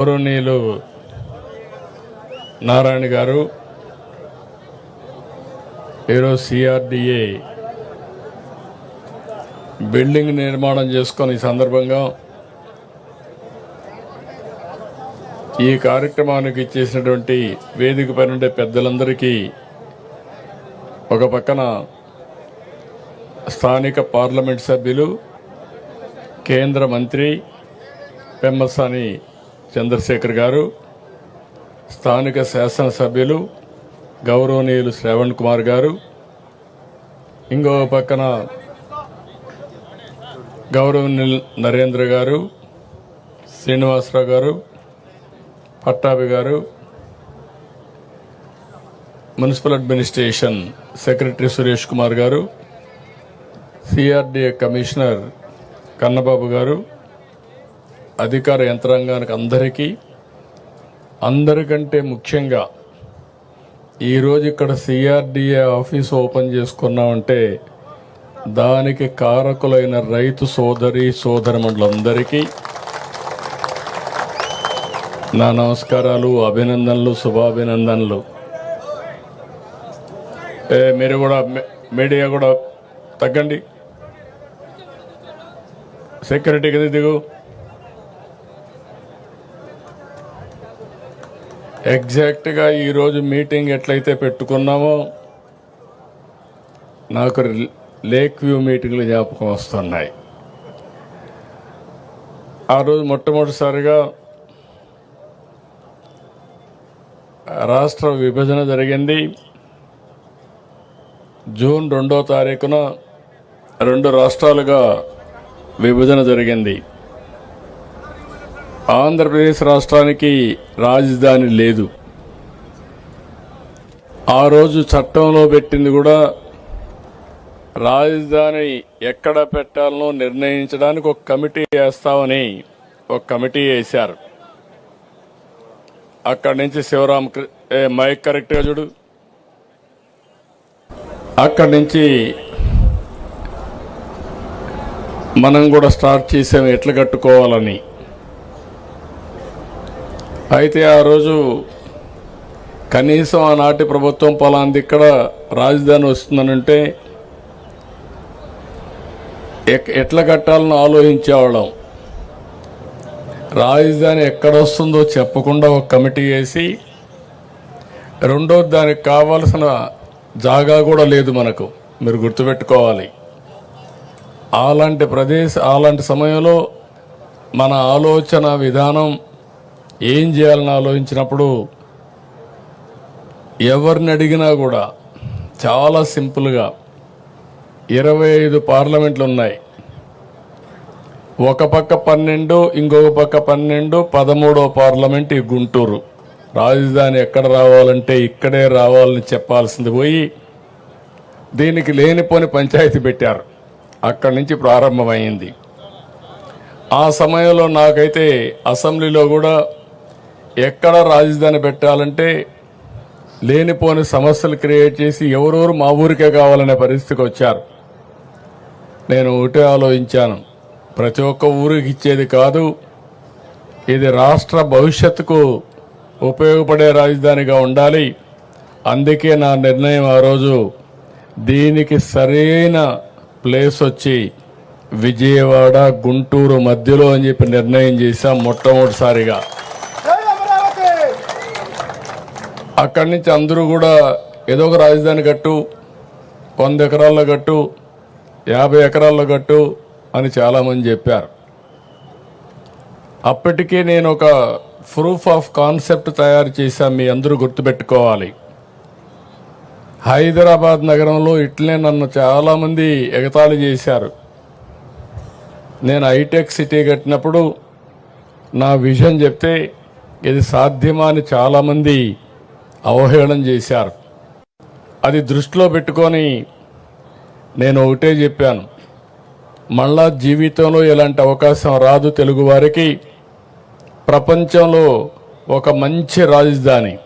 గౌరవనీయులు నారాయణ గారు ఈరోజు సిఆర్డిఏ బిల్డింగ్ నిర్మాణం చేసుకొని ఈ సందర్భంగా ఈ కార్యక్రమానికి ఇచ్చేసినటువంటి వేదిక పైన ఉండే పెద్దలందరికీ ఒక పక్కన స్థానిక పార్లమెంట్ సభ్యులు కేంద్ర మంత్రి పెమ్మసాని చంద్రశేఖర్ గారు స్థానిక శాసనసభ్యులు గౌరవనీయులు శ్రవణ్ కుమార్ గారు ఇంకో పక్కన గౌరవనీయులు నరేంద్ర గారు Srinivasarao garu Pattabhi garu municipal administration secretary Suresh Kumar garu CRDA commissioner Kannababu గారు అధికార యంత్రాంగానికి అందరికీ అందరికంటే ముఖ్యంగా ఈరోజు ఇక్కడ సిఆర్డిఏ ఆఫీస్ ఓపెన్ చేసుకున్నామంటే దానికి కారకులైన రైతు సోదరి సోదరమండలందరికీ నా నమస్కారాలు అభినందనలు శుభాభినందనలు. మీరు కూడా మీడియా కూడా తగ్గండి. సెక్యూరిటీ కదా దిగు. ఎగ్జాక్ట్గా ఈరోజు మీటింగ్ ఎట్లయితే పెట్టుకున్నామో నాకు లేక్ వ్యూ మీటింగ్లు జ్ఞాపకం వస్తున్నాయి. ఆ రోజు మొట్టమొదటిసారిగా రాష్ట్ర విభజన జరిగింది. జూన్ రెండో తారీఖున రెండు రాష్ట్రాలుగా విభజన జరిగింది. ఆంధ్రప్రదేశ్ రాష్ట్రానికి రాజధాని లేదు. ఆ రోజు చట్టంలో పెట్టింది కూడా రాజధాని ఎక్కడ పెట్టాలనో నిర్ణయించడానికి ఒక కమిటీ వేస్తామని ఒక కమిటీ వేశారు. అక్కడి నుంచి శివరామ మైక్ కరెక్ట్గా చూడు. అక్కడి నుంచి మనం కూడా స్టార్ట్ చేసాం ఎట్లా కట్టుకోవాలని. అయితే ఆ రోజు కనీసం ఆనాటి ప్రభుత్వం పలాంది ఇక్కడ రాజధాని వస్తుందనంటే ఎక్- ఎట్లా కట్టాలని ఆలోచించేవాళ్ళం. రాజధాని ఎక్కడ వస్తుందో చెప్పకుండా ఒక కమిటీ వేసి రెండో దానికి కావాల్సిన జాగా కూడా లేదు మనకు. మీరు గుర్తుపెట్టుకోవాలి. అలాంటి ప్రదేశ అలాంటి సమయంలో మన ఆలోచన విధానం ఏం చేయాలని ఆలోచించినప్పుడు ఎవరిని అడిగినా కూడా చాలా సింపుల్గా ఇరవై ఐదు పార్లమెంట్లు ఉన్నాయి. ఒక పక్క పన్నెండు ఇంకొక పక్క పన్నెండు పదమూడో పార్లమెంట్ ఈ గుంటూరు. రాజధాని ఎక్కడ రావాలంటే ఇక్కడే రావాలని చెప్పాల్సింది పోయి దీనికి లేనిపోని పంచాయతీ పెట్టారు. అక్కడి నుంచి ప్రారంభమైంది. ఆ సమయంలో నాకైతే అసెంబ్లీలో కూడా ఎక్కడ రాజధాని పెట్టాలంటే లేనిపోని సమస్యలు క్రియేట్ చేసి ఎవరెవరు మా ఊరికే కావాలనే పరిస్థితికి వచ్చారు. నేను ఒకటే ఆలోచించాను. ప్రతి ఒక్క ఊరికి ఇచ్చేది కాదు ఇది రాష్ట్ర భవిష్యత్తుకు ఉపయోగపడే రాజధానిగా ఉండాలి. అందుకే నా నిర్ణయం ఆ రోజు దీనికి సరైన ప్లేస్ వచ్చి విజయవాడ గుంటూరు మధ్యలో అని చెప్పి నిర్ణయం చేశాం మొట్టమొదటిసారిగా జై అమరావతి అక్కడి నుంచి అందరూ కూడా ఏదో ఒక రాజధాని కట్టు వంద ఎకరాల్లో కట్టు యాభై ఎకరాల్లో కట్టు అని చాలామంది చెప్పారు. అప్పటికే నేను ఒక ప్రూఫ్ ఆఫ్ కాన్సెప్ట్ తయారు చేశాను మీ అందరూ గుర్తుపెట్టుకోవాలి. హైదరాబాద్ నగరంలో ఇట్లనే నన్ను చాలామంది ఎగతాళి చేశారు. నేను హైటెక్ సిటీ కట్టినప్పుడు నా విజన్ చెప్తే ఇది సాధ్యమా అని చాలామంది అవహేళన చేశారు. అది దృష్టిలో పెట్టుకొని నేను ఒకటే చెప్పాను. మళ్ళా జీవితంలో ఎలాంటి అవకాశం రాదు తెలుగు వారికి. ప్రపంచంలో ఒక మంచి రాజధాని.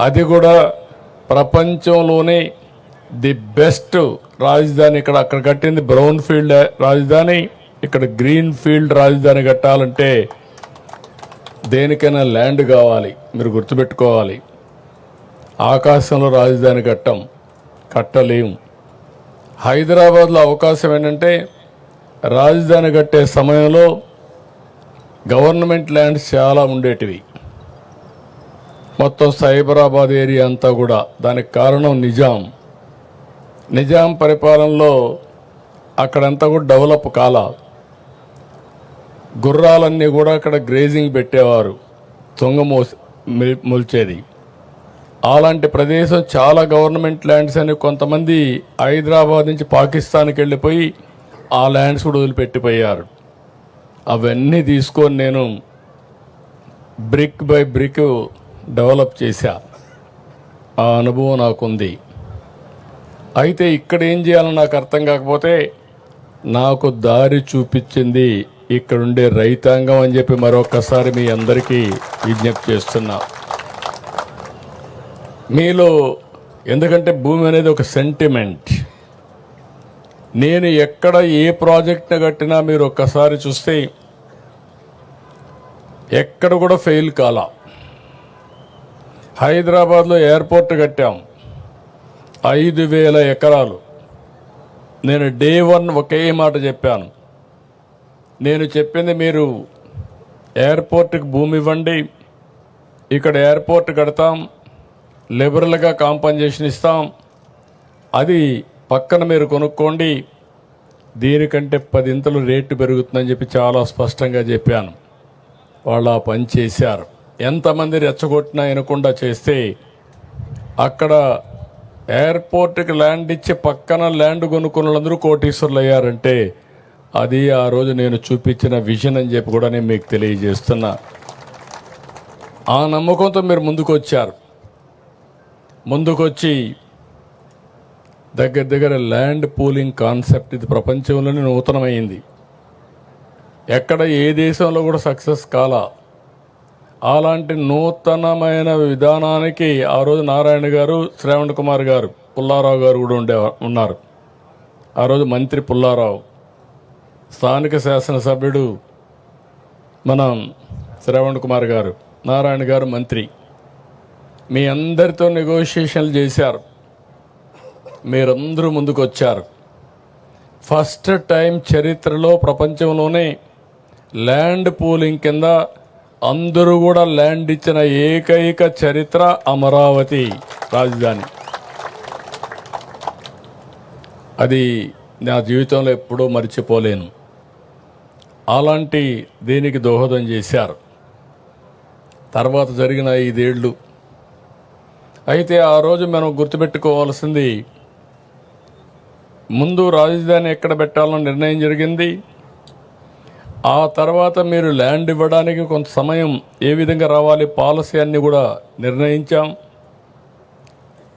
అది కూడా ప్రపంచంలోనే ది బెస్ట్ రాజధాని. ఇక్కడ అక్కడ కట్టింది బ్రౌన్ ఫీల్డ్ రాజధాని. ఇక్కడ గ్రీన్ ఫీల్డ్ రాజధాని కట్టాలంటే దేనికైనా ల్యాండ్ కావాలి. మీరు గుర్తుపెట్టుకోవాలి. ఆకాశంలో రాజధాని కట్టం కట్టలేము హైదరాబాద్లో అవకాశం ఏంటంటే రాజధాని కట్టే సమయంలో గవర్నమెంట్ ల్యాండ్స్ చాలా ఉండేటివి. మొత్తం సైబరాబాద్ ఏరియా అంతా కూడా దానికి కారణం నిజాం. నిజాం పరిపాలనలో అక్కడంతా కూడా డెవలప్ కాల. గుర్రాలన్నీ కూడా అక్కడ గ్రేజింగ్ పెట్టేవారు. తొంగ మోసి మిల్- మొల్చేది. అలాంటి ప్రదేశం చాలా గవర్నమెంట్ ల్యాండ్స్ అని కొంతమంది హైదరాబాద్ నుంచి పాకిస్తాన్కి వెళ్ళిపోయి ఆ ల్యాండ్స్ కూడా వదిలిపెట్టిపోయారు. అవన్నీ తీసుకొని నేను బ్రిక్ బై బ్రిక్ డెవలప్ చేశా. ఆ అనుభవం నాకుంది. అయితే ఇక్కడ ఏం చేయాలో నాకు అర్థం కాకపోతే నాకు దారి చూపించింది ఇక్కడుండే రైతాంగం అని చెప్పి మరొకసారి మీ అందరికీ విజ్ఞప్తి చేస్తున్నా. మీలో ఎందుకంటే భూమి అనేది ఒక సెంటిమెంట్ నేను ఎక్కడ ఏ ప్రాజెక్ట్ని కట్టినా మీరు ఒక్కసారి చూస్తే ఎక్కడ కూడా ఫెయిల్ కాలా. హైదరాబాద్లో ఎయిర్పోర్ట్ కట్టాం. ఐదు వేల ఎకరాలు. నేను డే వన్ ఒకే మాట చెప్పాను. నేను చెప్పింది మీరు ఎయిర్పోర్ట్కి భూమి ఇవ్వండి. ఇక్కడ ఎయిర్పోర్ట్ కడతాం. లిబరల్గా కాంపన్సేషన్ ఇస్తాం. అది పక్కన మీరు కొనుక్కోండి. దీనికంటే పదింతలు రేటు పెరుగుతుందని చెప్పి చాలా స్పష్టంగా చెప్పాను. వాళ్ళు ఆ పని చేశారు. ఎంతమంది రెచ్చగొట్టినా వినకుండా చేస్తే అక్కడ ఎయిర్పోర్ట్కి ల్యాండ్ ఇచ్చి పక్కన ల్యాండ్ కొనుక్కున్న వాళ్ళందరూ అయ్యారంటే అది ఆ రోజు నేను చూపించిన విజన్ అని చెప్పి కూడా నేను మీకు తెలియజేస్తున్నా. ఆ నమ్మకంతో మీరు ముందుకు వచ్చారు ముందుకొచ్చి దగ్గర దగ్గర ల్యాండ్ పూలింగ్ కాన్సెప్ట్ ఇది ప్రపంచంలోనే నూతనమైంది. ఎక్కడ ఏ దేశంలో కూడా సక్సెస్ కాలా. అలాంటి నూతనమైన విధానానికి ఆ రోజు నారాయణ గారు శ్రావణ్ కుమార్ గారు పుల్లారావు గారు కూడా ఉండే ఉన్నారు. ఆ రోజు మంత్రి పుల్లారావు స్థానిక శాసనసభ్యుడు మన శ్రావణ్ కుమార్ గారు నారాయణ గారు మంత్రి. మీ అందరితో నెగోషియేషన్లు చేశారు. మీరందరూ ముందుకు వచ్చారు ఫస్ట్ టైం చరిత్రలో ప్రపంచంలోనే ల్యాండ్ పూలింగ్ కింద అందరూ కూడా ల్యాండ్ ఇచ్చిన ఏకైక చరిత్ర అమరావతి రాజధాని. అది నా జీవితంలో ఎప్పుడూ మర్చిపోలేను. అలాంటి దీనికి దోహదం చేశారు. తర్వాత జరిగిన ఐదేళ్ళు అయితే ఆ రోజు మనం గుర్తుపెట్టుకోవాల్సింది ముందు రాజధాని ఎక్కడ పెట్టాలని నిర్ణయం జరిగింది? ఆ తర్వాత మీరు ల్యాండ్ ఇవ్వడానికి కొంత సమయం ఏ విధంగా రావాలి పాలసీ అన్నీ కూడా నిర్ణయించాం.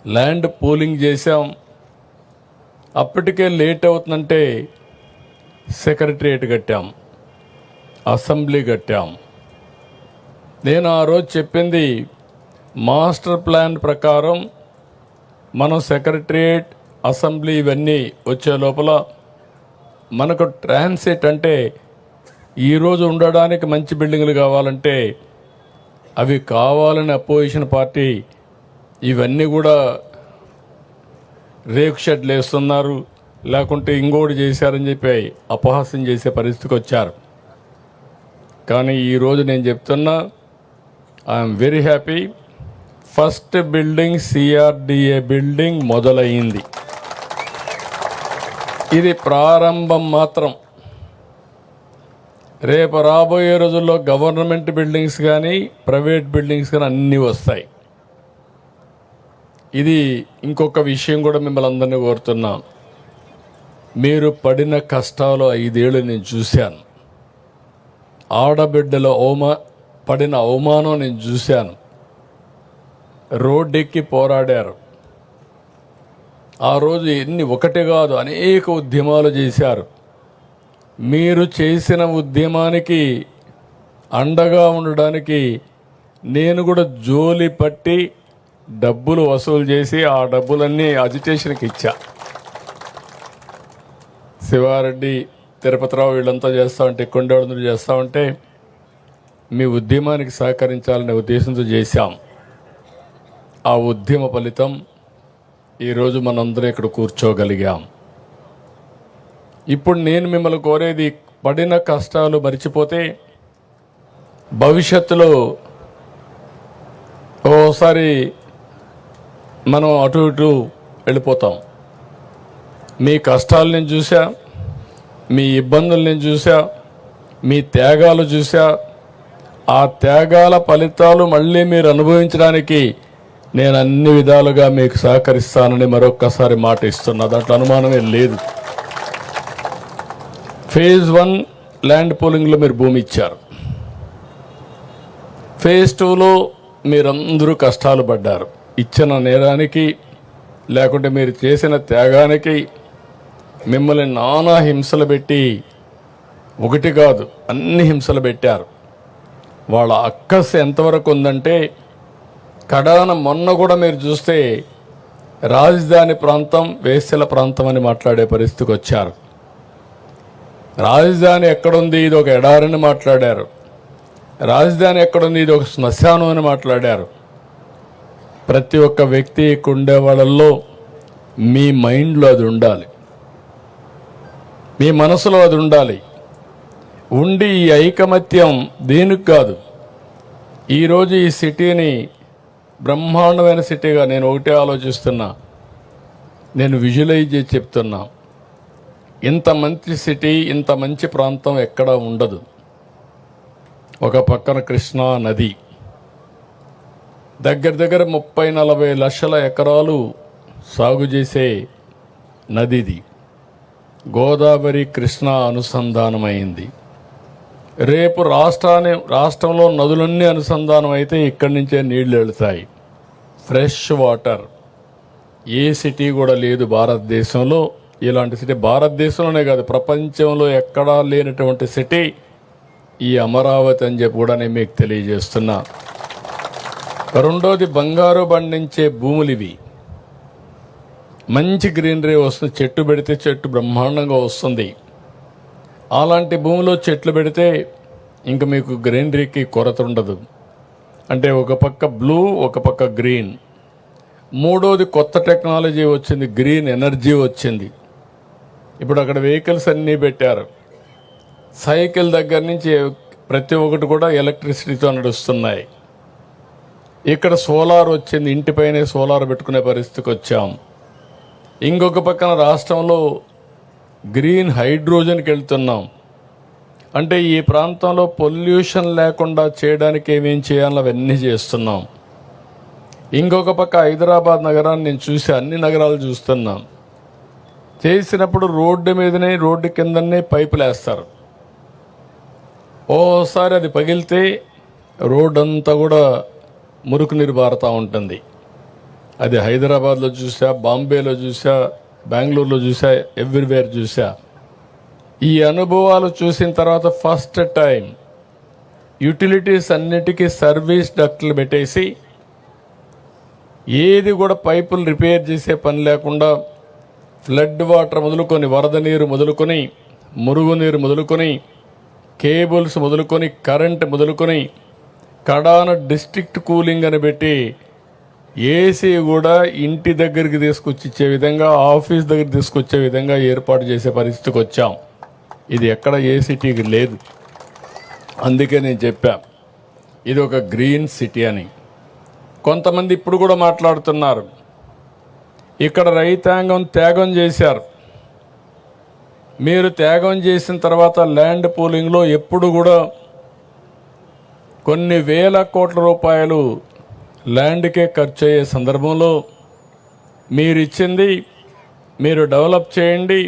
ల్యాండ్ పూలింగ్ చేశాం. అప్పటికే లేట్ అవుతుందంటే సెక్రటరియేట్ కట్టాం అసెంబ్లీ కట్టాం. నేను ఆ రోజు చెప్పింది మాస్టర్ ప్లాన్ ప్రకారం మనం సెక్రటరియేట్ అసెంబ్లీ ఇవన్నీ వచ్చే లోపల మనకు ట్రాన్సిట్ అంటే ఈరోజు ఉండడానికి మంచి బిల్డింగ్లు కావాలంటే అవి కావాలని అపోజిషన్ పార్టీ ఇవన్నీ కూడా రేకు షెడ్లు వేస్తున్నారు లేకుంటే ఇంకోటి చేశారని చెప్పి అపహాస్యం చేసే పరిస్థితికి వచ్చారు. కానీ ఈరోజు నేను చెప్తున్నా I'm very happy first building CRDA building మొదలైంది ఇది ప్రారంభం మాత్రం. రేపు రాబోయే రోజుల్లో గవర్నమెంట్ బిల్డింగ్స్ కానీ ప్రైవేట్ బిల్డింగ్స్ కానీ అన్నీ వస్తాయి. ఇది ఇంకొక విషయం కూడా మిమ్మల్ని అందరినీ కోరుతున్నాం మీరు పడిన కష్టాలు ఐదేళ్ళు నేను చూశాను. ఆడబిడ్డల అవమా పడిన అవమానం నేను చూశాను. రోడ్డెక్కి పోరాడారు. ఆ రోజు ఎన్ని ఒకటి కాదు అనేక ఉద్యమాలు చేశారు. మీరు చేసిన ఉద్యమానికి అండగా ఉండడానికి నేను కూడా జోలి పట్టి డబ్బులు వసూలు చేసి ఆ డబ్బులన్నీ అజిటేషన్కి ఇచ్చా. శివారెడ్డి తిరుపతిరావు వీళ్ళంతా చేస్తా ఉంటే కొండేవాళ్ళందరూ చేస్తా ఉంటే మీ ఉద్యమానికి సహకరించాలనే ఉద్దేశంతో చేశాం. ఆ ఉద్యమ ఫలితం ఈరోజు మనందరం ఇక్కడ కూర్చోగలిగాం. ఇప్పుడు నేను మిమ్మల్ని కోరేది పడిన కష్టాలు మర్చిపోతే భవిష్యత్తులో ఓసారి మనం అటు ఇటు వెళ్ళిపోతాం. మీ కష్టాలు నేను చూసా మీ ఇబ్బందులు నేను చూసా మీ త్యాగాలు చూసా ఆ త్యాగాల ఫలితాలు మళ్ళీ మీరు అనుభవించడానికి నేను అన్ని విధాలుగా మీకు సహకరిస్తానని మరొక్కసారి మాట ఇస్తున్నా. దాంట్లో అనుమానమే లేదు. ఫేజ్ వన్ ల్యాండ్ పూలింగ్లో మీరు భూమి ఇచ్చారు. ఫేజ్ టూలో మీరందరూ కష్టాలు పడ్డారు. ఇచ్చిన నేరానికి లేకుంటే మీరు చేసిన త్యాగానికి మిమ్మల్ని నానా హింసలు పెట్టి ఒకటి కాదు అన్ని హింసలు పెట్టారు. వాళ్ళ అక్కస్ ఎంతవరకు ఉందంటే కడాన మొన్న కూడా మీరు చూస్తే రాజధాని ప్రాంతం వేసెల ప్రాంతం అని మాట్లాడే పరిస్థితికి వచ్చారు. రాజధాని ఎక్కడుంది? ఇది ఒక ఎడారని మాట్లాడారు. రాజధాని ఎక్కడుంది? ఇది ఒక శ్మశానం అని మాట్లాడారు. ప్రతి ఒక్క వ్యక్తి ఉండే వాళ్ళల్లో మీ మైండ్లో అది ఉండాలి. మీ మనసులో అది ఉండాలి. ఉండి ఈ ఐకమత్యం దేనికి కాదు? ఈరోజు ఈ సిటీని బ్రహ్మాండమైన సిటీగా నేను ఒకటే ఆలోచిస్తున్నా. నేను విజువలైజ్ చేసి చెప్తున్నా. ఇంత మంచి సిటీ ఇంత మంచి ప్రాంతం ఎక్కడ ఉండదు. ఒక పక్కన కృష్ణా నది. దగ్గర దగ్గర ముప్పై నలభై లక్షల ఎకరాలు సాగు చేసే నదిది. గోదావరి కృష్ణా అనుసంధానమైంది. రేపు రాష్ట్రాన్ని రాష్ట్రంలో నదులన్నీ అనుసంధానం అయితే ఇక్కడి నుంచే నీళ్ళు వెళుతాయి ఫ్రెష్ వాటర్. ఏ సిటీ కూడా లేదు భారతదేశంలో. ఇలాంటి సిటీ భారతదేశంలోనే కాదు ప్రపంచంలో ఎక్కడా లేనటువంటి సిటీ ఈ అమరావతి అని చెప్పి కూడా నేను మీకు తెలియజేస్తున్నా. రెండోది బంగారు పండించే భూములు ఇవి. మంచి గ్రీనరీ వస్తుంది చెట్టు పెడితే చెట్టు బ్రహ్మాండంగా వస్తుంది. అలాంటి భూమిలో చెట్లు పెడితే ఇంక మీకు గ్రీనరీకి కొరత ఉండదు. అంటే ఒక పక్క బ్లూ ఒక పక్క గ్రీన్. మూడోది కొత్త టెక్నాలజీ వచ్చింది గ్రీన్ ఎనర్జీ వచ్చింది. ఇప్పుడు అక్కడ వెహికల్స్ అన్నీ పెట్టారు. సైకిల్ దగ్గర నుంచి ప్రతి ఒక్కటి కూడా ఎలక్ట్రిసిటీతో నడుస్తున్నాయి. ఇక్కడ సోలార్ వచ్చింది ఇంటిపైనే సోలార్ పెట్టుకునే పరిస్థితికి వచ్చాం. ఇంకొక పక్కన రాష్ట్రంలో గ్రీన్ హైడ్రోజన్కి వెళ్తున్నాం. అంటే ఈ ప్రాంతంలో పొల్యూషన్ లేకుండా చేయడానికి ఏమేం చేయాలో? అవన్నీ చేస్తున్నాం. ఇంకొక పక్క హైదరాబాద్ నగరాన్ని నేను చూసి అన్ని నగరాలు చూస్తున్నాం. చేసినప్పుడు రోడ్డు మీదనే రోడ్డు కిందనే పైపులు వేస్తారు ఓసారి అది పగిలితే రోడ్ అంతా కూడా మురుకు నీరు బారుతూ ఉంటుంది. అది హైదరాబాద్లో చూసా బాంబేలో చూసా బెంగళూరులో చూసా ఎవ్రీవేర్ చూసా. ఈ అనుభవాలు చూసిన తర్వాత ఫస్ట్ టైం యూటిలిటీస్ అన్నిటికీ సర్వీస్ డక్ట్లు పెట్టేసి ఏది కూడా పైపులు రిపేర్ చేసే పని లేకుండా ఫ్లడ్ వాటర్ మొదలుకొని వరద నీరు మొదలుకొని మురుగునీరు మొదలుకొని కేబుల్స్ మొదలుకొని కరెంట్ మొదలుకొని కడాన డిస్ట్రిక్ట్ కూలింగ్ అని పెట్టి ఏసీ కూడా ఇంటి దగ్గరికి తీసుకొచ్చి ఇచ్చే విధంగా ఆఫీస్ దగ్గర తీసుకొచ్చే విధంగా ఏర్పాటు చేసే పరిస్థితికి వచ్చాం. ఇది ఎక్కడ ఏ సిటీకి లేదు. అందుకే నేను చెప్పా ఇది ఒక గ్రీన్ సిటీ అని. కొంతమంది ఇప్పుడు కూడా మాట్లాడుతున్నారు. ఇక్కడ రైతాంగం త్యాగం చేశారు. మీరు త్యాగం చేసిన తర్వాత ల్యాండ్ పూలింగ్లో ఎప్పుడు కూడా కొన్ని వేల కోట్ల రూపాయలు ల్యాండ్కే ఖర్చు అయ్యే సందర్భంలో మీరు ఇచ్చింది మీరు డెవలప్ చేయండి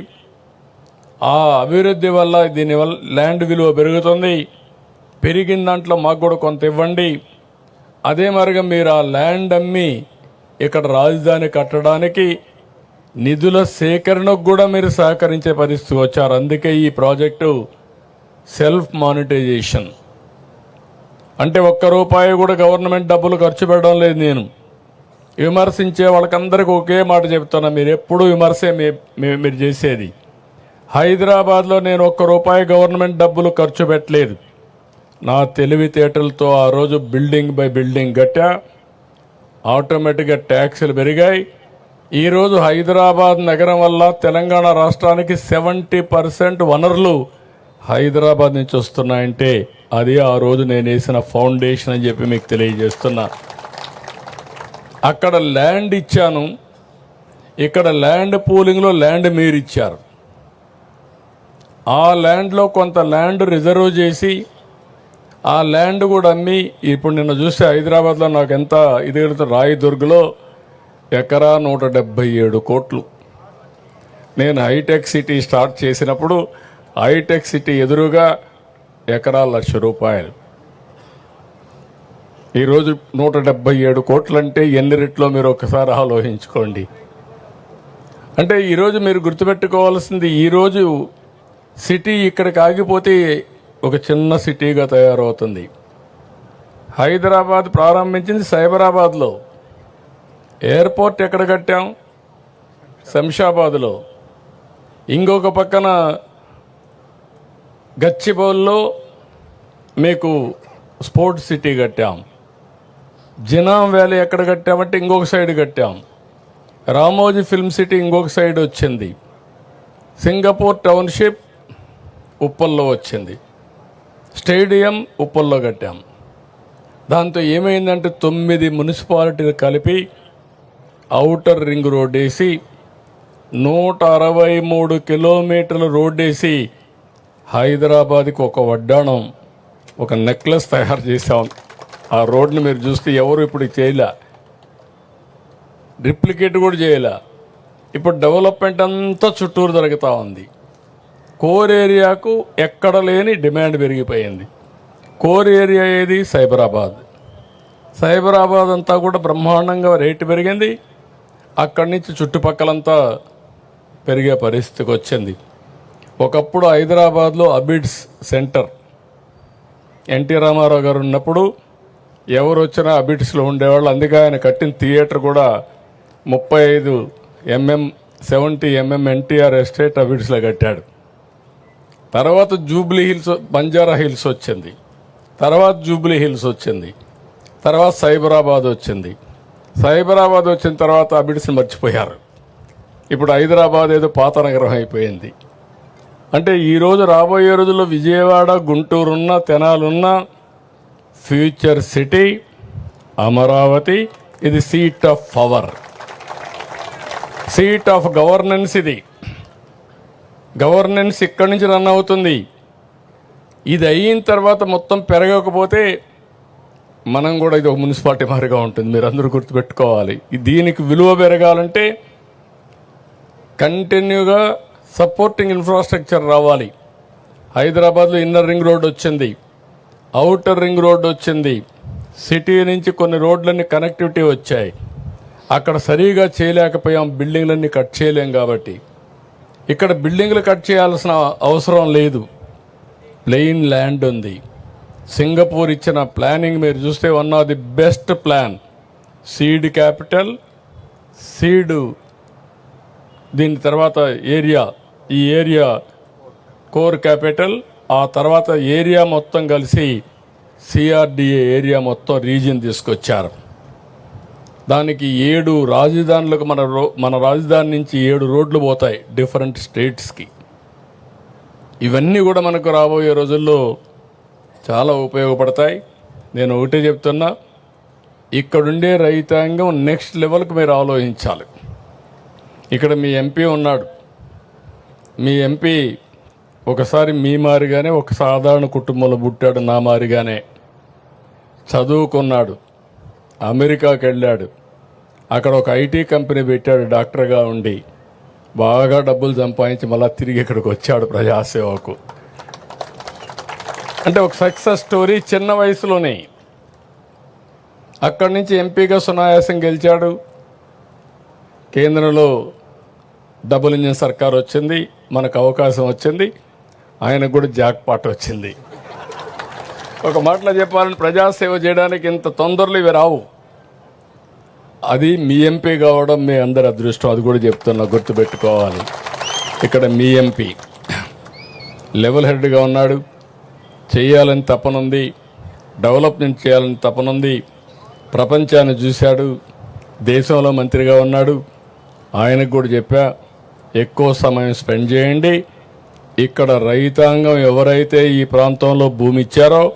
ఆ అభివృద్ధి వల్ల దీనివల్ల ల్యాండ్ విలువ పెరుగుతుంది. పెరిగిన దాంట్లో మాకు కూడా కొంత ఇవ్వండి. అదే మరిగా మీరు ఆ ల్యాండ్ అమ్మి ఇక్కడ రాజధాని కట్టడానికి నిధుల సేకరణకు కూడా మీరు సహకరించే పరిస్థితి వచ్చారు. అందుకే ఈ ప్రాజెక్టు సెల్ఫ్ మానిటైజేషన్. అంటే ఒక్క రూపాయి కూడా గవర్నమెంట్ డబ్బులు ఖర్చు పెట్టడం లేదు నేను. విమర్శించే వాళ్ళకందరికీ ఒకే మాట చెప్తున్నా. మీరు ఎప్పుడూ విమర్శే మీ- మీరు చేసేది. హైదరాబాద్లో నేను ఒక్క రూపాయి గవర్నమెంట్ డబ్బులు ఖర్చు పెట్టలేదు. నా తెలివితేటలతో ఆ రోజు బిల్డింగ్ బై బిల్డింగ్ కట్టా. ఆటోమేటిక్గా ట్యాక్సులు పెరిగాయి. ఈరోజు హైదరాబాద్ నగరం వల్ల తెలంగాణ రాష్ట్రానికి సెవెంటీ పర్సెంట్ వనరులు హైదరాబాద్ నుంచి వస్తున్నాయంటే అది ఆ రోజు నేను వేసిన ఫౌండేషన్ అని చెప్పి మీకు తెలియజేస్తున్నా. అక్కడ ల్యాండ్ ఇచ్చాను. ఇక్కడ ల్యాండ్ పూలింగ్లో ల్యాండ్ మీరు ఇచ్చారు ఆ ల్యాండ్లో కొంత ల్యాండ్ రిజర్వ్ చేసి ఆ ల్యాండ్ కూడా అమ్మి ఇప్పుడు నిన్న చూస్తే హైదరాబాద్లో నాకు ఎంత ఇది కడుతుంది రాయదుర్గ్లో ఎకరా నూట డెబ్బై ఏడు కోట్లు. నేను హైటెక్ సిటీ స్టార్ట్ చేసినప్పుడు హైటెక్ సిటీ ఎదురుగా ఎకరా లక్ష రూపాయలు. ఈరోజు నూట డెబ్బై ఏడు కోట్లంటే ఎన్ని రెట్లో మీరు ఒకసారి ఆలోచించుకోండి. అంటే ఈరోజు మీరు గుర్తుపెట్టుకోవాల్సింది ఈరోజు సిటీ ఇక్కడికి ఆగిపోతే ఒక చిన్న సిటీగా తయారవుతుంది. హైదరాబాద్ ప్రారంభించింది సైబరాబాద్లో. ఎయిర్పోర్ట్ ఎక్కడ కట్టాం? శంషాబాద్లో. ఇంకొక పక్కన గచ్చిబౌల్లో మీకు స్పోర్ట్స్ సిటీ కట్టాం. జినాం వ్యాలీ ఎక్కడ కట్టామంటే ఇంకొక సైడ్ కట్టాం. రామోజీ ఫిల్మ్ సిటీ ఇంకొక సైడ్ వచ్చింది. సింగపూర్ టౌన్షిప్ ఉప్పల్లో వచ్చింది. స్టేడియం ఉప్పల్లో కట్టాం. దాంతో ఏమైందంటే తొమ్మిది మున్సిపాలిటీలు కలిపి ఔటర్ రింగ్ రోడ్ వేసి నూట అరవై మూడు కిలోమీటర్ల రోడ్ వేసి హైదరాబాద్కి ఒక వడ్డాణం ఒక నెక్లెస్ తయారు చేసాం ఆ రోడ్ని మీరు చూస్తే ఎవరు ఇప్పుడు చేయలే. రిప్లికేట్ కూడా చేయలే. ఇప్పుడు డెవలప్మెంట్ అంతా చుట్టూరు జరుగుతూ ఉంది. కోర్ ఏరియాకు ఎక్కడ లేని డిమాండ్ పెరిగిపోయింది. కోర్ ఏరియా ఏది? సైబరాబాద్. సైబరాబాద్ అంతా కూడా బ్రహ్మాండంగా రేటు పెరిగింది. అక్కడి నుంచి చుట్టుపక్కలంతా పెరిగే పరిస్థితికి వచ్చింది. ఒకప్పుడు హైదరాబాద్లో అబిడ్స్ సెంటర్. ఎన్టీ రామారావు గారు ఉన్నప్పుడు ఎవరు వచ్చినా అబిడ్స్లో ఉండేవాళ్ళు. అందుకే ఆయన కట్టిన థియేటర్ కూడా ముప్పై ఐదు MM seventy MM NTR estate అబిడ్స్లో కట్టాడు. తర్వాత జూబ్లీ హిల్స్ బంజారా హిల్స్ వచ్చింది. తర్వాత జూబ్లీ హిల్స్ వచ్చింది. తర్వాత సైబరాబాద్ వచ్చింది. సైబరాబాద్ వచ్చిన తర్వాత అబిడ్స్ని మర్చిపోయారు. ఇప్పుడు హైదరాబాద్ ఏదో పాత నగరం అయిపోయింది. అంటే ఈరోజు రాబోయే రోజుల్లో విజయవాడ గుంటూరున్న తెనాలున్న ఫ్యూచర్ సిటీ అమరావతి ఇది seat of power. Seat of governance ఇది. గవర్నెన్స్ ఇక్కడి నుంచి రన్ అవుతుంది. ఇది అయిన తర్వాత మొత్తం పెరగకపోతే మనం కూడా ఇది ఒక మున్సిపాలిటీ మారిగా ఉంటుంది. మీరు అందరూ గుర్తుపెట్టుకోవాలి. దీనికి విలువ పెరగాలంటే కంటిన్యూగా సపోర్టింగ్ ఇన్ఫ్రాస్ట్రక్చర్ రావాలి. హైదరాబాద్లో ఇన్నర్ రింగ్ రోడ్ వచ్చింది. అవుటర్ రింగ్ రోడ్ వచ్చింది. సిటీ నుంచి కొన్ని రోడ్లన్నీ కనెక్టివిటీ వచ్చాయి. అక్కడ సరిగా చేయలేకపోయాం. బిల్డింగ్లన్నీ కట్ చేయలేం కాబట్టి. ఇక్కడ బిల్డింగ్లు కట్ చేయాల్సిన అవసరం లేదు. ప్లెయిన్ ల్యాండ్ ఉంది. సింగపూర్ ఇచ్చిన ప్లానింగ్ మీరు చూస్తే one of the best plan. Seed capital seed దీని తర్వాత ఏరియా ఈ ఏరియా కోర్ క్యాపిటల్ ఆ తర్వాత ఏరియా మొత్తం కలిసి సిఆర్డిఏ ఏరియా మొత్తం రీజియన్ తీసుకొచ్చారు. దానికి ఏడు రాజధానులకు మన రో మన రాజధాని నుంచి ఏడు రోడ్లు పోతాయి డిఫరెంట్ స్టేట్స్కి ఇవన్నీ కూడా మనకు రాబోయే రోజుల్లో చాలా ఉపయోగపడతాయి. నేను ఒకటే చెప్తున్నా ఇక్కడుండే రైతాంగం నెక్స్ట్ లెవెల్కి మీరు ఆలోచించాలి. ఇక్కడ మీ ఎంపీ ఉన్నాడు. మీ ఎంపీ ఒకసారి మీ మారిగానే ఒక సాధారణ కుటుంబంలో పుట్టాడు నా మారిగానే. చదువుకున్నాడు. అమెరికాకి వెళ్ళాడు అక్కడ ఒక ఐటీ కంపెనీ పెట్టాడు డాక్టర్గా ఉండి. బాగా డబ్బులు సంపాదించి మళ్ళీ తిరిగి ఇక్కడికి వచ్చాడు ప్రజాసేవకు. అంటే ఒక సక్సెస్ స్టోరీ చిన్న వయసులోనే. అక్కడి నుంచి ఎంపీగా సునాయాసం గెలిచాడు. కేంద్రంలో డబుల్ ఇంజిన్ సర్కార్ వచ్చింది. మనకు అవకాశం వచ్చింది. ఆయనకు కూడా జాక్పాట్ వచ్చింది. ఒక మాటలో చెప్పాలని ప్రజాసేవ చేయడానికి ఇంత తొందరలు ఇవి రావు. అది మీ ఎంపీ కావడం మీ అందరి అదృష్టం అది కూడా చెప్తున్నా గుర్తుపెట్టుకోవాలి. ఇక్కడ మీ ఎంపీ లెవెల్ హెడ్గా ఉన్నాడు. చేయాలని తపనుంది. డెవలప్మెంట్ చేయాలని తపనుంది. ప్రపంచాన్ని చూశాడు. దేశంలో మంత్రిగా ఉన్నాడు. ఆయనకు కూడా చెప్పా ఎక్కువ సమయం స్పెండ్ చేయండి. ఇక్కడ రైతాంగం ఎవరైతే ఈ ప్రాంతంలో భూమి ఇచ్చారో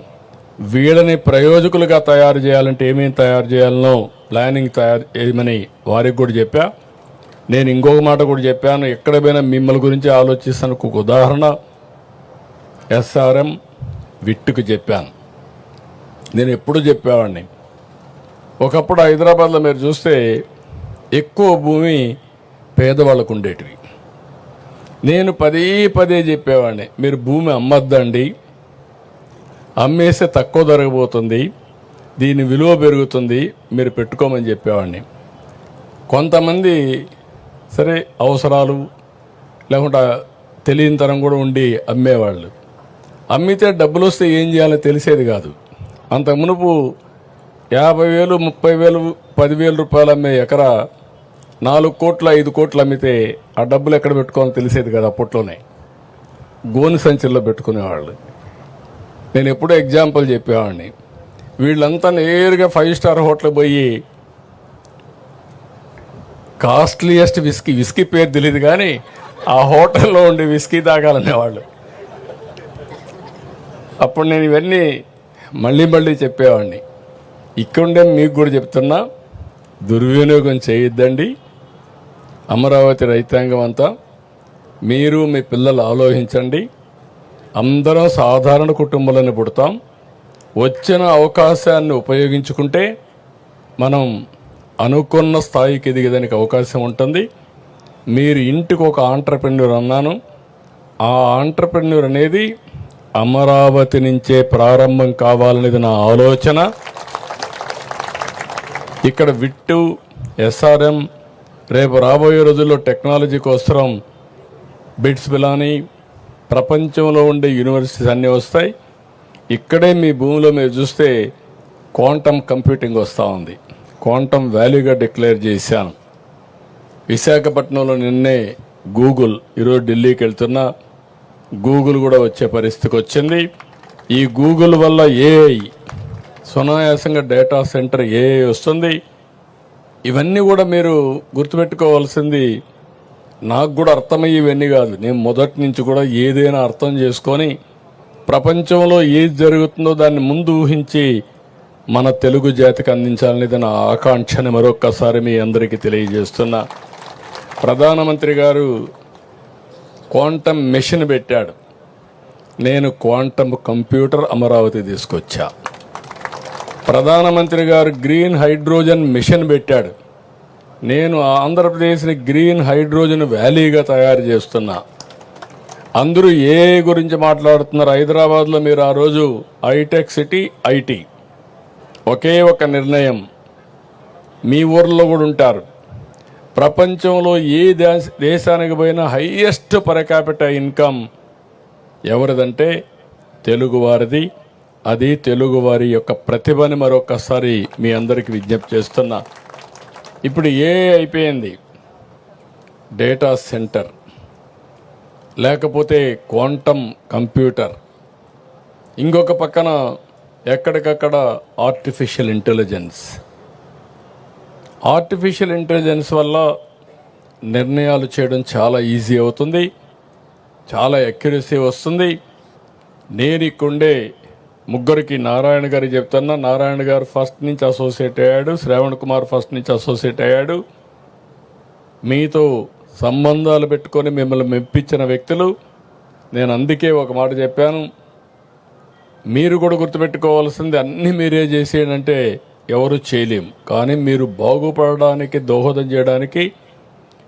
వీళ్ళని ప్రయోజకులుగా తయారు చేయాలంటే ఏమేమి తయారు చేయాలనో ప్లానింగ్ తయారు చేయమని వారికి కూడా చెప్పా. నేను ఇంకొక మాట కూడా చెప్పాను. ఎక్కడ పోయినా మిమ్మల్ని గురించి ఆలోచిస్తాను. ఒక ఉదాహరణ ఎస్ఆర్ఎం విట్టుకు చెప్పాను. నేను ఎప్పుడు చెప్పేవాడిని? ఒకప్పుడు హైదరాబాద్లో మీరు చూస్తే ఎక్కువ భూమి పేదవాళ్ళకు ఉండేటివి. నేను పదే పదే చెప్పేవాడిని. మీరు భూమి అమ్మద్దండి. అమ్మేస్తే తక్కువ దొరకబోతుంది దీని విలువ పెరుగుతుంది మీరు పెట్టుకోమని చెప్పేవాడిని. కొంతమంది సరే అవసరాలు లేకుండా తెలియనితనం కూడా ఉండి అమ్మేవాళ్ళు. అమ్మితే డబ్బులు వస్తే ఏం చేయాలో తెలిసేది కాదు. అంత మునుపు యాభై వేలు ముప్పై వేలు పదివేల రూపాయలు అమ్మే ఎకరా నాలుగు కోట్లు ఐదు కోట్లు అమ్మితే ఆ డబ్బులు ఎక్కడ పెట్టుకోవాలో తెలిసేది కదా అప్పట్లోనే. గోని సంచుల్లో పెట్టుకునేవాళ్ళు. నేను ఎప్పుడూ ఎగ్జాంపుల్ చెప్పేవాడిని. వీళ్ళంతా నేరుగా ఫైవ్ స్టార్ హోటల్ పోయి కాస్ట్లీయెస్ట్ విస్కీ విస్కీ పేరు తెలియదు కానీ ఆ హోటల్లో ఉండి విస్కీ తాగాలనేవాళ్ళు. అప్పుడు నేను ఇవన్నీ మళ్ళీ మళ్ళీ చెప్పేవాడిని. ఇక్కడుండే మీకు కూడా చెప్తున్నా దుర్వినియోగం చేయొద్దండి. అమరావతి రైతాంగం అంతా మీరు మీ పిల్లలు ఆలోచించండి. అందరం సాధారణ కుటుంబాలను పుడతాం. వచ్చిన అవకాశాన్ని ఉపయోగించుకుంటే మనం అనుకున్న స్థాయికి ఎదిగేదానికి అవకాశం ఉంటుంది. మీరు ఇంటికి ఒక ఆంటర్ప్రెన్యూర్ అన్నాను. ఆ ఆంటర్ప్రెన్యూర్ అనేది అమరావతి నుంచే ప్రారంభం కావాలనేది నా ఆలోచన. ఇక్కడ విట్టు ఎస్ఆర్ఎం రేపు రాబోయే రోజుల్లో టెక్నాలజీ కోసం బిట్స్ బిలానీ ప్రపంచంలో ఉండే యూనివర్సిటీస్ అన్నీ వస్తాయి. ఇక్కడే మీ భూమిలో మీరు చూస్తే క్వాంటమ్ కంప్యూటింగ్ వస్తూ ఉంది. క్వాంటమ్ వాల్యూగా డిక్లేర్ చేశాను. విశాఖపట్నంలో నిన్నే గూగుల్ ఈరోజు ఢిల్లీకి వెళ్తున్నా. గూగుల్ కూడా వచ్చే పరిస్థితికి వచ్చింది. ఈ గూగుల్ వల్ల ఏఐ సునాయాసంగా డేటా సెంటర్ ఏఐ వస్తుంది. ఇవన్నీ కూడా మీరు గుర్తుపెట్టుకోవాల్సింది నాకు కూడా అర్థమయ్యేవన్నీ కాదు. నేను మొదటి నుంచి కూడా ఏదైనా అర్థం చేసుకొని ప్రపంచంలో ఏది జరుగుతుందో దాన్ని ముందు ఊహించి మన తెలుగు జాతికి అందించాలనేది నా ఆకాంక్షని మరొక్కసారి మీ అందరికీ తెలియజేస్తున్నా. ప్రధానమంత్రి గారు క్వాంటమ్ మెషిన్ పెట్టాడు. నేను క్వాంటమ్ కంప్యూటర్ అమరావతి తీసుకొచ్చా. ప్రధానమంత్రి గారు గ్రీన్ హైడ్రోజన్ మిషన్ పెట్టాడు. నేను ఆంధ్రప్రదేశ్ని గ్రీన్ హైడ్రోజన్ వ్యాలీగా తయారు చేస్తున్నా. అందరూ ఏ గురించి మాట్లాడుతున్నారు? హైదరాబాద్లో మీరు ఆ రోజు హైటెక్ సిటీ ఐటీ. ఒకే ఒక నిర్ణయం. మీ ఊర్లో కూడా ఉంటారు. ప్రపంచంలో ఏ దేశ దేశానికి పోయినా హైయెస్ట్ పరకాపిట ఇన్కమ్ ఎవరిదంటే తెలుగువారిది. అది తెలుగువారి యొక్క ప్రతిభని మరొకసారి మీ అందరికీ విజ్ఞప్తి చేస్తున్నా. ఇప్పుడు ఏ అయిపోయింది? డేటా సెంటర్ లేకపోతే క్వాంటమ్ కంప్యూటర్ ఇంకొక పక్కన ఎక్కడికక్కడ ఆర్టిఫిషియల్ ఇంటెలిజెన్స్ ఆర్టిఫిషియల్ ఇంటెలిజెన్స్ వల్ల నిర్ణయాలు చేయడం చాలా ఈజీ అవుతుంది. చాలా ఎక్యురసీ వస్తుంది. నేను ఇక్కడుండే ముగ్గురికి నారాయణ గారి చెప్తున్నా. నారాయణ గారు ఫస్ట్ నుంచి అసోసియేట్ అయ్యాడు. శ్రావణ్ కుమార్ ఫస్ట్ నుంచి అసోసియేట్ అయ్యాడు. మీతో సంబంధాలు పెట్టుకొని మిమ్మల్ని మెప్పించిన వ్యక్తులు. నేను అందుకే ఒక మాట చెప్పాను. మీరు కూడా గుర్తుపెట్టుకోవాల్సింది అన్నీ మీరే చేసేయంటే ఎవరు చేయలేం. కానీ మీరు బాగుపడడానికి దోహదం చేయడానికి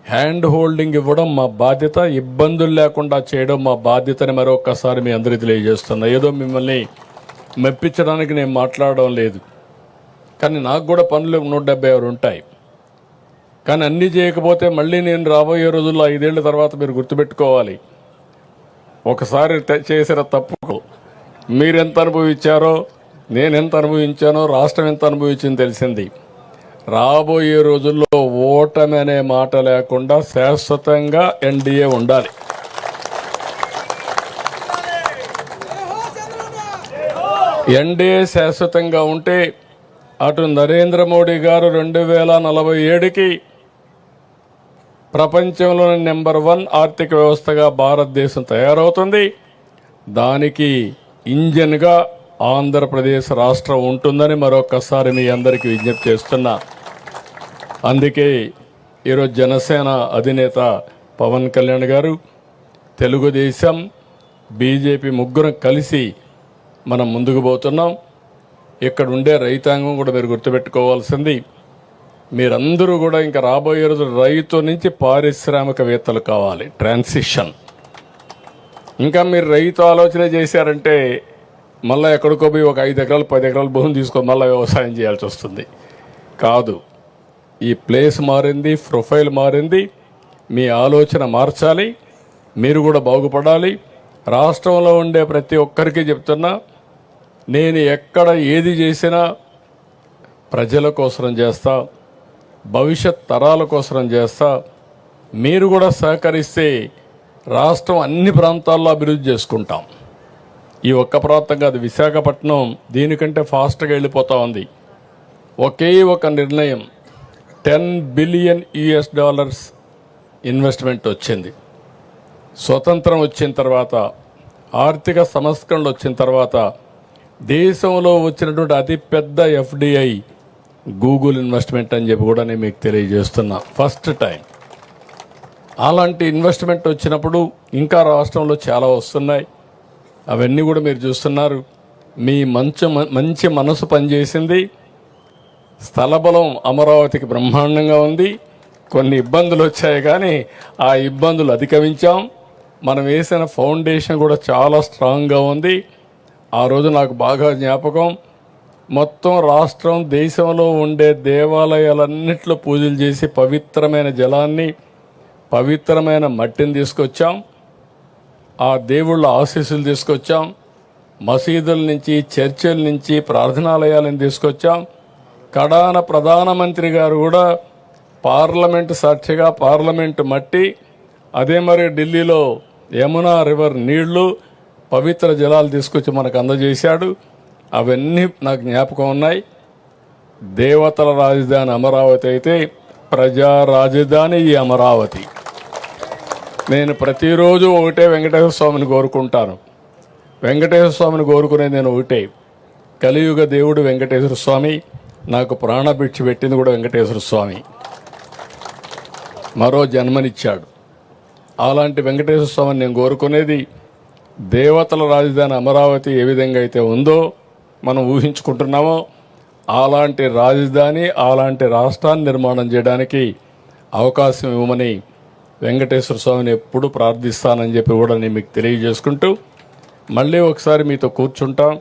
హ్యాండ్ హోల్డింగ్ ఇవ్వడం మా బాధ్యత. ఇబ్బందులు లేకుండా చేయడం మా బాధ్యతని మరొకసారి మీ అందరికీ తెలియజేస్తున్నా. ఏదో మిమ్మల్ని మెప్పించడానికి నేను మాట్లాడడం లేదు. కానీ నాకు కూడా పనులు నూట డెబ్బై ఆరు ఉంటాయి. కానీ అన్నీ చేయకపోతే మళ్ళీ నేను రాబోయే రోజుల్లో ఐదేళ్ళ తర్వాత మీరు గుర్తుపెట్టుకోవాలి. ఒకసారి చేసిన తప్పుకు మీరెంత అనుభవించారో నేను ఎంత అనుభవించానో రాష్ట్రం ఎంత అనుభవించింది తెలిసింది. రాబోయే రోజుల్లో ఓటమి అనే మాట లేకుండా శాశ్వతంగా ఎన్డీఏ ఉండాలి. ఎన్డీఏ శాశ్వతంగా ఉంటే అటు నరేంద్ర మోడీ గారు రెండు వేల నలభై ఏడుకి ప్రపంచంలోని నెంబర్ వన్ ఆర్థిక వ్యవస్థగా భారతదేశం తయారవుతుంది. దానికి ఇంజన్గా ఆంధ్రప్రదేశ్ రాష్ట్రం ఉంటుందని మరొకసారి మీ అందరికీ విజ్ఞప్తి చేస్తున్నా. అందుకే ఈరోజు జనసేన అధినేత పవన్ కళ్యాణ్ గారు తెలుగుదేశం బీజేపీ ముగ్గురం కలిసి మనం ముందుకు పోతున్నాం. ఇక్కడ ఉండే రైతాంగం కూడా మీరు గుర్తుపెట్టుకోవాల్సింది మీరందరూ కూడా ఇంకా రాబోయే రోజు రైతు నుంచి పారిశ్రామికవేత్తలు కావాలి. ట్రాన్సిషన్. ఇంకా మీరు రైతు ఆలోచన చేశారంటే మళ్ళీ ఎక్కడికో పోయి ఒక ఐదు ఎకరాలు పది ఎకరాలు భూమి తీసుకొని మళ్ళీ వ్యవసాయం చేయాల్సి వస్తుంది. కాదు ఈ ప్లేస్ మారింది ప్రొఫైల్ మారింది మీ ఆలోచన మార్చాలి మీరు కూడా బాగుపడాలి రాష్ట్రంలో ఉండే ప్రతి ఒక్కరికి చెప్తున్నా నేను ఎక్కడ ఏది చేసినా ప్రజల కోసం చేస్తా భవిష్యత్ తరాల కోసం చేస్తా. మీరు కూడా సహకరిస్తే రాష్ట్రం అన్ని ప్రాంతాల్లో అభివృద్ధి చేసుకుంటాం. ఈ ఒక్క ప్రాంతం కాదు విశాఖపట్నం దీనికంటే ఫాస్ట్గా వెళ్ళిపోతూ ఉంది. ఒకే ఒక నిర్ణయం ten billion US dollars investment వచ్చింది. స్వతంత్రం వచ్చిన తర్వాత ఆర్థిక సంస్కరణలు వచ్చిన తర్వాత దేశంలో వచ్చినటువంటి అతిపెద్ద ఎఫ్డిఐ గూగుల్ ఇన్వెస్ట్మెంట్ అని చెప్పి కూడా నేను మీకు తెలియజేస్తున్నా. First time. అలాంటి ఇన్వెస్ట్మెంట్ వచ్చినప్పుడు ఇంకా రాష్ట్రంలో చాలా వస్తున్నాయి. అవన్నీ కూడా మీరు చూస్తున్నారు. మీ మంచి మంచి మనసు పనిచేసింది. స్థలబలం అమరావతికి బ్రహ్మాండంగా ఉంది. కొన్ని ఇబ్బందులు వచ్చాయి కానీ ఆ ఇబ్బందులు అధిగమించాం. మనం వేసిన ఫౌండేషన్ కూడా చాలా స్ట్రాంగ్గా ఉంది. ఆ రోజు నాకు బాగా జ్ఞాపకం. మొత్తం రాష్ట్రం దేశంలో ఉండే దేవాలయాలన్నింటిలో పూజలు చేసి పవిత్రమైన జలాన్ని పవిత్రమైన మట్టిని తీసుకొచ్చాం. ఆ దేవుళ్ళ ఆశీస్సులు తీసుకొచ్చాం. మసీదుల నుంచి చర్చిల నుంచి ప్రార్థనాలయాలను తీసుకొచ్చాం. కడాన ప్రధానమంత్రి గారు కూడా పార్లమెంట్ సాక్షిగా పార్లమెంట్ మట్టి. అదే మరి ఢిల్లీలో యమునా రివర్ నీళ్ళు పవిత్ర జలాలు తీసుకొచ్చి మనకు అందజేశాడు. అవన్నీ నాకు జ్ఞాపకం ఉన్నాయి. దేవతల రాజధాని అమరావతి అయితే ప్రజా రాజధాని ఈ అమరావతి. నేను ప్రతిరోజు ఒకటే వెంకటేశ్వర స్వామిని కోరుకుంటాను. వెంకటేశ్వర స్వామిని కోరుకునేది నేను ఒకటే. కలియుగ దేవుడు వెంకటేశ్వర స్వామి నాకు ప్రాణభిక్ష పెట్టింది కూడా వెంకటేశ్వర స్వామి. మరో జన్మనిచ్చాడు. అలాంటి వెంకటేశ్వర స్వామిని నేను కోరుకునేది దేవతల రాజధాని అమరావతి ఏ విధంగా అయితే ఉందో మనం ఊహించుకుంటున్నామో అలాంటి రాజధాని అలాంటి రాష్ట్రాన్ని నిర్మాణం చేయడానికి అవకాశం ఇవ్వమని వెంకటేశ్వర స్వామిని ఎప్పుడు ప్రార్థిస్తానని చెప్పి కూడా నేను మీకు తెలియజేసుకుంటూ మళ్ళీ ఒకసారి మీతో కూర్చుంటాం.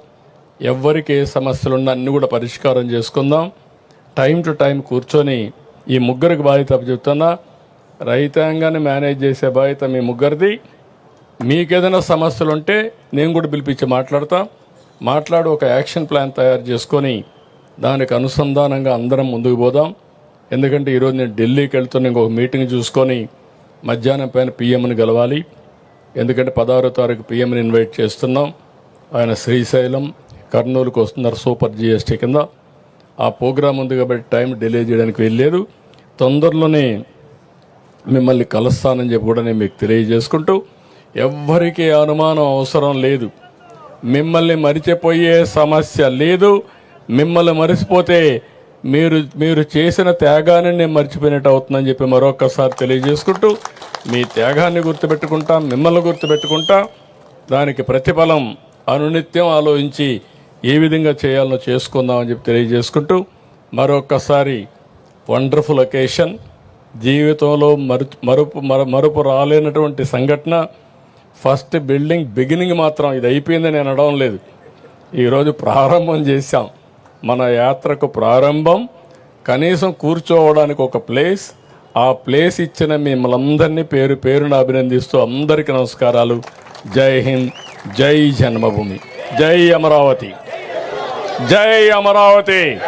ఎవరికి ఏ సమస్యలున్నా అన్నీ కూడా పరిష్కారం చేసుకుందాం. టైం టు టైం కూర్చొని ఈ ముగ్గురికి బాధ్యత చెప్తున్నా రైతాంగాన్ని మేనేజ్ చేసే బాధ్యత మీ ముగ్గురిది. మీకేదైనా సమస్యలు ఉంటే నేను కూడా పిలిపించి మాట్లాడతా. మాట్లాడి ఒక యాక్షన్ ప్లాన్ తయారు చేసుకొని దానికి అనుసంధానంగా అందరం ముందుకు పోదాం. ఎందుకంటే ఈరోజు నేను ఢిల్లీకి వెళ్తున్న ఇంకొక మీటింగ్ చూసుకొని మధ్యాహ్నం పైన పిఎంని గెలవాలి. ఎందుకంటే పదహారో తారీఖు పిఎంని ఇన్వైట్ చేస్తున్నాం. ఆయన శ్రీశైలం కర్నూలుకు వస్తున్నారు సూపర్ జిఎస్టీ కింద. ఆ ప్రోగ్రాం ఉంది కాబట్టి టైం డిలే చేయడానికి వెళ్ళలేదు తొందరలోనే మిమ్మల్ని కలుస్తానని చెప్పి కూడా నేను మీకు తెలియజేసుకుంటూ ఎవ్వరికీ అనుమానం అవసరం లేదు. మిమ్మల్ని మరిచిపోయే సమస్య లేదు. మిమ్మల్ని మరిచిపోతే మీరు మీరు చేసిన త్యాగాన్ని నేను మర్చిపోయినట్టు అవుతుందని చెప్పి మరొకసారి తెలియజేసుకుంటూ మీ త్యాగాన్ని గుర్తుపెట్టుకుంటా మిమ్మల్ని గుర్తుపెట్టుకుంటా దానికి ప్రతిఫలం అనునిత్యం ఆలోచించి ఏ విధంగా చేయాలనో చేసుకుందామని చెప్పి తెలియజేసుకుంటూ మరొకసారి వండర్ఫుల్ ఒకేషన్ జీవితంలో మరు మరుపు మర మరుపు రాలేనటువంటి సంఘటన ఫస్ట్ బిల్డింగ్ బిగినింగ్ మాత్రం ఇది అయిపోయిందని నేను అనడం లేదు. ఈరోజు ప్రారంభం చేశాం. మన యాత్రకు ప్రారంభం కనీసం కూర్చోవడానికి ఒక ప్లేస్ ఆ ప్లేస్ ఇచ్చిన మిమ్మల్ందరినీ పేరు పేరును అభినందిస్తూ అందరికీ నమస్కారాలు. జై హింద్ జై జన్మభూమి. జై అమరావతి. జై అమరావతి.